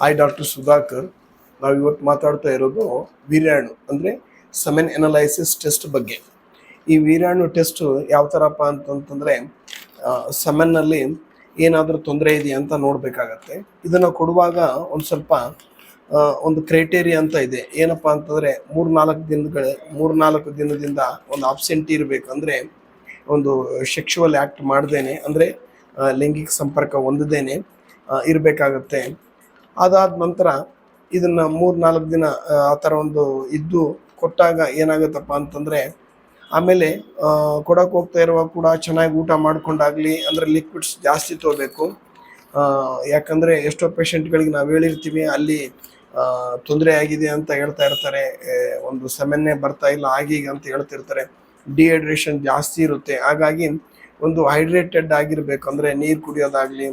Hi doctor Sudhakar ನಾವು ಇವತ್ತು ಮಾತಾಡ್ತಾ ಇರೋದು ವೀರ್ಯಾಣು ಅಂದರೆ ಸಮೆನ್ ಎನಲೈಸಿಸ್ ಟೆಸ್ಟ್ ಬಗ್ಗೆ. ಈ ವೀರ್ಯಾಣು ಟೆಸ್ಟ್ ಯಾವ ಥರಪ್ಪ ಅಂತಂತಂದರೆ ಸಮೆನ್ನಲ್ಲಿ ಏನಾದರೂ ತೊಂದರೆ ಇದೆಯಾ ಅಂತ ನೋಡಬೇಕಾಗತ್ತೆ. ಇದನ್ನು ಕೊಡುವಾಗ ಒಂದು ಸ್ವಲ್ಪ ಒಂದು ಕ್ರೈಟೇರಿಯಾ ಅಂತ ಇದೆ. ಏನಪ್ಪ ಅಂತಂದರೆ ಮೂರು ನಾಲ್ಕು ದಿನಗಳ ಮೂರು ನಾಲ್ಕು ದಿನದಿಂದ ಒಂದು ಆಬ್ಸೆಂಟಿ ಇರಬೇಕು ಅಂದರೆ, ಒಂದು ಸೆಕ್ಷುವಲ್ ಆ್ಯಕ್ಟ್ ಮಾಡ್ದೇನೆ, ಅಂದರೆ ಲೈಂಗಿಕ ಸಂಪರ್ಕ ಹೊಂದದೇನೆ ಇರಬೇಕಾಗತ್ತೆ. ಅದಾದ ನಂತರ ಇದನ್ನು ಮೂರು ನಾಲ್ಕು ದಿನ ಆ, ಥರ ಒಂದು ಇದ್ದು ಕೊಟ್ಟಾಗ ಏನಾಗುತ್ತಪ್ಪ ಅಂತಂದರೆ ಆಮೇಲೆ ಕೊಡಕ್ಕೆ ಹೋಗ್ತಾ ಇರುವಾಗ ಕೂಡ ಚೆನ್ನಾಗಿ ಊಟ ಮಾಡ್ಕೊಂಡಾಗಲಿ ಅಂದರೆ ಲಿಕ್ವಿಡ್ಸ್ ಜಾಸ್ತಿ ತಗೋಬೇಕು. ಯಾಕಂದರೆ ಎಷ್ಟೋ ಪೇಷಂಟ್ಗಳಿಗೆ ನಾವು ಹೇಳಿರ್ತೀವಿ ಅಲ್ಲಿ ತೊಂದರೆ ಆಗಿದೆ ಅಂತ ಹೇಳ್ತಾ ಇರ್ತಾರೆ. ಒಂದು ಸೆಮೆನ್ನೇ ಬರ್ತಾ ಇಲ್ಲ ಆಗೀಗ ಅಂತ ಹೇಳ್ತಿರ್ತಾರೆ. ಡಿಹೈಡ್ರೇಷನ್ ಜಾಸ್ತಿ ಇರುತ್ತೆ. ಹಾಗಾಗಿ ಒಂದು ಹೈಡ್ರೇಟೆಡ್ ಆಗಿರಬೇಕು ಅಂದರೆ ನೀರು ಕುಡಿಯೋದಾಗಲಿ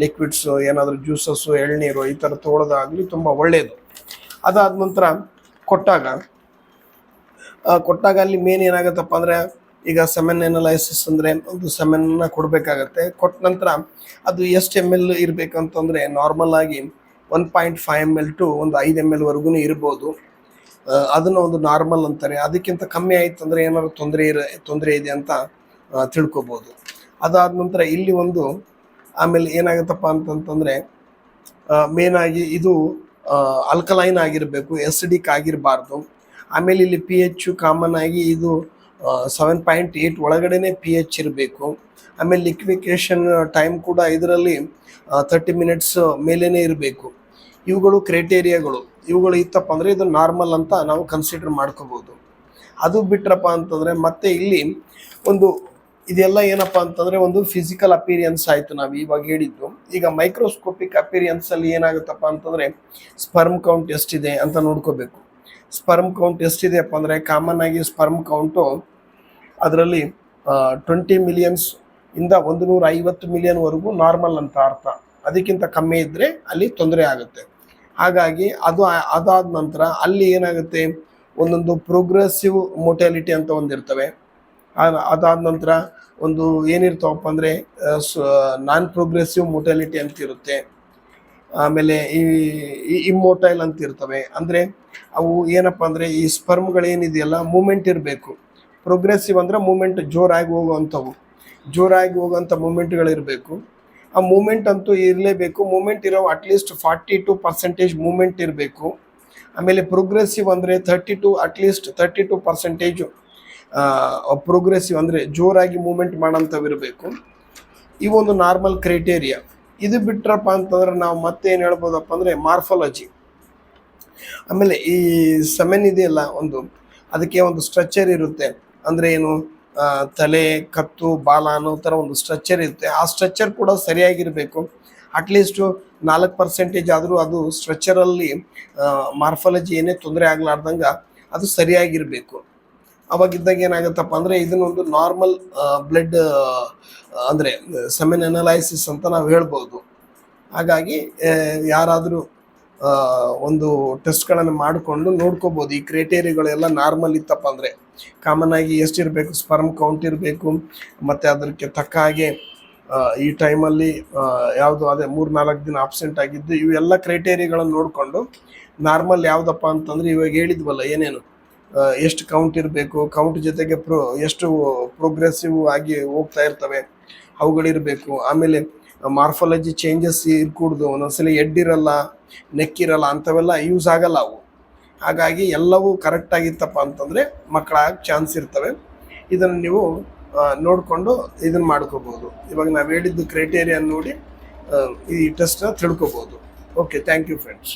ಲಿಕ್ವಿಡ್ಸ್ ಏನಾದರೂ ಜ್ಯೂಸಸ್ಸು ಎಳ್ನೀರು ಈ ಥರ ತೊಗೊಳೋದಾಗಲಿ ತುಂಬ ಒಳ್ಳೆಯದು ಅದಾದ ನಂತರ ಕೊಟ್ಟಾಗ ಕೊಟ್ಟಾಗ ಅಲ್ಲಿ ಮೇನ್ ಏನಾಗುತ್ತಪ್ಪ ಅಂದರೆ ಈಗ ಸೆಮೆನ್ ಎನಲೈಸಿಸ್ ಅಂದರೆ ಒಂದು ಸೆಮೆನ್ನ ಕೊಡಬೇಕಾಗತ್ತೆ. ಕೊಟ್ಟ ನಂತರ ಅದು ಎಷ್ಟು ಎಂ ಎಲ್ ಇರಬೇಕಂತಂದರೆ ನಾರ್ಮಲ್ ಆಗಿ one point five M L to ಒಂದು ಐದು ಎಂ ಎಲ್ ವರೆಗೂ ಇರ್ಬೋದು. ಅದನ್ನು ಒಂದು ನಾರ್ಮಲ್ ಅಂತಾರೆ. ಅದಕ್ಕಿಂತ ಕಮ್ಮಿ ಆಯ್ತು ಅಂದರೆ ಏನಾದ್ರು ತೊಂದರೆ ಇರ, ತೊಂದರೆ ಇದೆ ಅಂತ ತಿಳ್ಕೊಬೋದು. ಅದಾದ ನಂತರ ಇಲ್ಲಿ ಒಂದು ಆಮೇಲೆ ಏನಾಗುತ್ತಪ್ಪ ಅಂತಂತಂದರೆ ಮೇನ್ ಆಗಿ ಇದು ಅಲ್ಕಲೈನ್ ಆಗಿರಬೇಕು ಎಸಿಡಿಕ್ ಆಗಿರಬಾರ್ದು. ಆಮೇಲೆ ಇಲ್ಲಿ ಪಿ ಎಚ್ ಕಾಮನ್ ಆಗಿ ಇದು ಸೆವೆನ್ ಪಾಯಿಂಟ್ ಏಯ್ಟ್ ಒಳಗಡೆನೆ ಪಿ ಎಚ್ ಇರಬೇಕು. ಆಮೇಲೆ ಲಿಕ್ವಿಕೇಶನ್ ಟೈಮ್ ಕೂಡ ಇದರಲ್ಲಿ ತರ್ಟಿ ಮಿನಿಟ್ಸ್ ಮೇಲೇ ಇರಬೇಕು. ಇವುಗಳು ಕ್ರೈಟೇರಿಯಾಗಳು ಇವುಗಳು ಇತ್ತಪ್ಪ ಅಂದರೆ ಇದು ನಾರ್ಮಲ್ ಅಂತ ನಾವು ಕನ್ಸಿಡರ್ ಮಾಡ್ಕೋಬೋದು. ಅದು ಬಿಟ್ರಪ್ಪ ಅಂತಂದರೆ ಮತ್ತೆ ಇಲ್ಲಿ ಒಂದು ಇದೆಲ್ಲ ಏನಪ್ಪ ಅಂತಂದರೆ ಒಂದು ಫಿಸಿಕಲ್ ಅಪೀರಿಯನ್ಸ್ ಆಯಿತು ನಾವು ಇವಾಗ ಹೇಳಿದ್ದು. ಈಗ ಮೈಕ್ರೋಸ್ಕೋಪಿಕ್ ಅಪೀರಿಯನ್ಸಲ್ಲಿ ಏನಾಗುತ್ತಪ್ಪ ಅಂತಂದರೆ ಸ್ಪರ್ಮ್ ಕೌಂಟ್ ಎಷ್ಟಿದೆ ಅಂತ ನೋಡ್ಕೋಬೇಕು. ಸ್ಪರ್ಮ್ ಕೌಂಟ್ ಎಷ್ಟಿದೆಯಪ್ಪ ಅಂದರೆ ಕಾಮನ್ ಆಗಿ ಸ್ಪರ್ಮ್ ಕೌಂಟು ಅದರಲ್ಲಿ ಟ್ವೆಂಟಿ ಮಿಲಿಯನ್ಸ್ ಇಂದ ಒಂದು ನೂರ ಐವತ್ತು ಮಿಲಿಯನ್ವರೆಗೂ ನಾರ್ಮಲ್ ಅಂತ ಅರ್ಥ. ಅದಕ್ಕಿಂತ ಕಮ್ಮಿ ಇದ್ದರೆ ಅಲ್ಲಿ ತೊಂದರೆ ಆಗುತ್ತೆ. ಹಾಗಾಗಿ ಅದು, ಅದಾದ ನಂತರ ಅಲ್ಲಿ ಏನಾಗುತ್ತೆ? ಒಂದೊಂದು ಪ್ರೋಗ್ರೆಸಿವ್ ಮೊಟ್ಯಾಲಿಟಿ ಅಂತ ಒಂದಿರ್ತವೆ. ಅದಾದ ನಂತರ ಒಂದು ಏನಿರ್ತಾವಪ್ಪ ಅಂದರೆ ನಾನ್ ಪ್ರೋಗ್ರೆಸಿವ್ ಮೊಟ್ಯಾಲಿಟಿ ಅಂತ ಇರುತ್ತೆ. ಆಮೇಲೆ ಈ ಇಮ್ಮೋಟೈಲ್ ಅಂತ ಇರ್ತವೆ. ಅಂದರೆ ಅವು ಏನಪ್ಪ ಅಂದರೆ ಈ ಸ್ಪರ್ಮ್ಗಳೇನಿದೆಯಲ್ಲ ಮೂಮೆಂಟ್ ಇರಬೇಕು. ಪ್ರೋಗ್ರೆಸಿವ್ ಅಂದರೆ ಮೂಮೆಂಟ್ ಜೋರಾಗಿ ಹೋಗುವಂಥವು. ಜೋರಾಗಿ ಹೋಗುವಂಥ ಮೂಮೆಂಟ್ಗಳಿರಬೇಕು ಆ ಮೂಮೆಂಟ್ ಅಂತೂ ಇರಲೇಬೇಕು. ಮೂಮೆಂಟ್ ಇರೋ at least forty two percentage movement ಇರಬೇಕು. ಆಮೇಲೆ ಪ್ರೋಗ್ರೆಸಿವ್ ಅಂದರೆ thirty two at least thirty two percentage progressive ಅಂದರೆ ಜೋರಾಗಿ ಮೂಮೆಂಟ್ ಮಾಡೋಂಥವಿರಬೇಕು ಈ ಒಂದು ನಾರ್ಮಲ್ ಕ್ರೈಟೇರಿಯಾ ಇದು ಬಿಟ್ರಪ್ಪ ಅಂತಂದ್ರೆ ನಾವು ಮತ್ತೆ ಏನು ಹೇಳ್ಬೋದಪ್ಪ ಅಂದರೆ ಮಾರ್ಫಾಲಜಿ ಆಮೇಲೆ ಈ ಸೆಮೆನ್ ಇದೆಯಲ್ಲ ಒಂದು, ಅದಕ್ಕೆ ಒಂದು ಸ್ಟ್ರಕ್ಚರ್ ಇರುತ್ತೆ. ಅಂದರೆ ಏನು ತಲೆ, ಕತ್ತು, ಬಾಲ ಅನ್ನೋ ಥರ ಒಂದು ಸ್ಟ್ರಕ್ಚರ್ ಇರುತ್ತೆ. ಆ ಸ್ಟ್ರಕ್ಚರ್ ಕೂಡ ಸರಿಯಾಗಿರಬೇಕು. ಅಟ್ಲೀಸ್ಟು ನಾಲ್ಕು ಪರ್ಸೆಂಟೇಜ್ ಆದರೂ ಅದು ಸ್ಟ್ರಕ್ಚರಲ್ಲಿ ಮಾರ್ಫಾಲಜಿ ಏನೇ ತೊಂದರೆ ಆಗ್ಲಾರ್ದಂಗೆ ಅದು ಸರಿಯಾಗಿರಬೇಕು. ಅವಾಗಿದ್ದಾಗ ಏನಾಗುತ್ತಪ್ಪ ಅಂದರೆ ಇದನ್ನೊಂದು ನಾರ್ಮಲ್ ಬ್ಲಡ್ ಅಂದರೆ ಸೆಮೆನ್ ಅನಲೈಸಿಸ್ ಅಂತ ನಾವು ಹೇಳ್ಬೋದು. ಹಾಗಾಗಿ ಯಾರಾದರೂ ಒಂದು ಟೆಸ್ಟ್ಗಳನ್ನು ಮಾಡಿಕೊಂಡು ನೋಡ್ಕೋಬೋದು. ಈ ಕ್ರೈಟೇರಿಯಾಗಳೆಲ್ಲ ನಾರ್ಮಲ್ ಇತ್ತಪ್ಪ ಅಂದರೆ ಕಾಮನ್ ಆಗಿ ಎಷ್ಟಿರಬೇಕು ಸ್ಪರ್ಮ್ ಕೌಂಟ್ ಇರಬೇಕು, ಮತ್ತು ಅದಕ್ಕೆ ತಕ್ಕ ಹಾಗೆ ಈ ಟೈಮಲ್ಲಿ ಯಾವುದು ಅದೇ ಮೂರು ನಾಲ್ಕು ದಿನ ಆಬ್ಸೆಂಟ್ ಆಗಿದ್ದು ಇವೆಲ್ಲ ಕ್ರೈಟೇರಿಯಗಳನ್ನು ನೋಡಿಕೊಂಡು ನಾರ್ಮಲ್ ಯಾವುದಪ್ಪ ಅಂತಂದರೆ ಇವಾಗ ಹೇಳಿದ್ವಲ್ಲ ಏನೇನು? ಎಷ್ಟು ಕೌಂಟ್ ಇರಬೇಕು ಕೌಂಟ್ ಜೊತೆಗೆ ಪ್ರೊ ಎಷ್ಟು ಪ್ರೋಗ್ರೆಸಿವ್ ಆಗಿ ಹೋಗ್ತಾ ಇರ್ತವೆ ಅವುಗಳಿರಬೇಕು ಆಮೇಲೆ ಮಾರ್ಫಾಲಜಿ ಚೇಂಜಸ್ ಇರ್ಕೂಡ್ದು, ಒಂದೊಂದ್ಸಲ ಎಡ್ ಇರಲ್ಲ ನೆಕ್ ಇರಲ್ಲ, ಅಂಥವೆಲ್ಲ ಯೂಸ್ ಆಗಲ್ಲ ಅವು. ಹಾಗಾಗಿ ಎಲ್ಲವೂ ಕರೆಕ್ಟಾಗಿತ್ತಪ್ಪ ಅಂತಂದರೆ ಮಕ್ಕಳಾಗ ಚಾನ್ಸ್ ಇರ್ತವೆ. ಇದನ್ನು ನೀವು ನೋಡಿಕೊಂಡು ಇದನ್ನು ಮಾಡ್ಕೋಬೋದು. ಇವಾಗ ನಾವು ಹೇಳಿದ್ದು ಕ್ರೈಟೇರಿಯಾ ನೋಡಿ ಈ ಟೆಸ್ಟನ್ನ ತಿಳ್ಕೊಬೋದು. Okay thank you friends